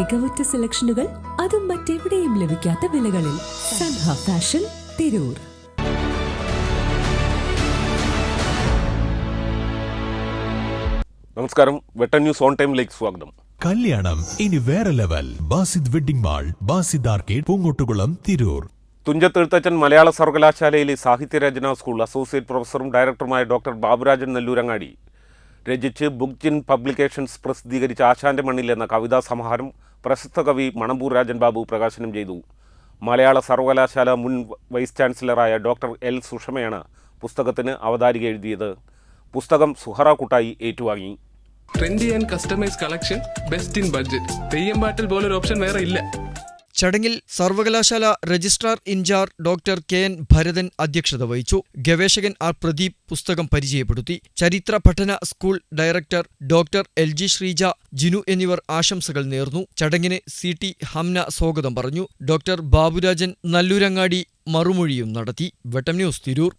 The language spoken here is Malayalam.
മികവുറ്റ സെലക്ഷനുകൾ അതും മറ്റെവിടെയും ലഭിക്കാത്ത വിലകളിൽ സൻഹ ഫാഷൻ തിരൂർ. നമസ്കാരം. വെട്ടൻ ന്യൂസ് ഓൺ ടൈമിലേക്ക് സ്വാഗതം. കല്യാണം ഇനി വേറെ level. Basid wedding mall Basid arcade Poongottukulam Tirur. Thunchathezhuthachan Malayala സർവകലാശാലയിലെ സാഹിത്യരചനാ സ്കൂൾ അസോസിയേറ്റ് പ്രൊഫസറും ഡയറക്ടറുമായ ഡോക്ടർ ബാബുരാജൻ നെല്ലൂരങ്ങാടി രചിച്ച് ബുക്ജിൻ പബ്ലിക്കേഷൻസ് പ്രസിദ്ധീകരിച്ച ആശാന്റെ മണ്ണിൽ എന്ന കവിതാ സമാഹാരം പ്രശസ്ത കവി മണമ്പൂർ രാജൻ ബാബു പ്രകാശനം ചെയ്തു. മലയാള സർവകലാശാല മുൻ വൈസ് ചാൻസലറായ ഡോക്ടർ എൽ സുഷമയാണ് പുസ്തകത്തിന് അവതാരിക എഴുതിയത്. പുസ്തകം സുഹറ കുട്ടായി ഏറ്റുവാങ്ങി. Trendy and customise collection best in budget Theyyam പാട്ടിൽ പോലൊരു ഓപ്ഷൻ വേറെ ഇല്ല. ചടങ്ങിൽ സർവകലാശാല registrar in charge doctor K N Bharathan അധ്യക്ഷത വഹിച്ചു. ഗവേഷകൻ ആർ പ്രദീപ് പുസ്തകം പരിചയപ്പെടുത്തി. ചരിത്ര പഠന school director doctor L G Sreeja Jinu എന്നിവർ ആശംസകൾ നേർന്നു. ചടങ്ങിന് സി ടി ഹംന സ്വാഗതം പറഞ്ഞു. ഡോക്ടർ ബാബുരാജൻ നല്ലൂരങ്ങാടി മറുമൊഴിയും നടത്തി. വെട്ടം ന്യൂസ് തിരൂർ.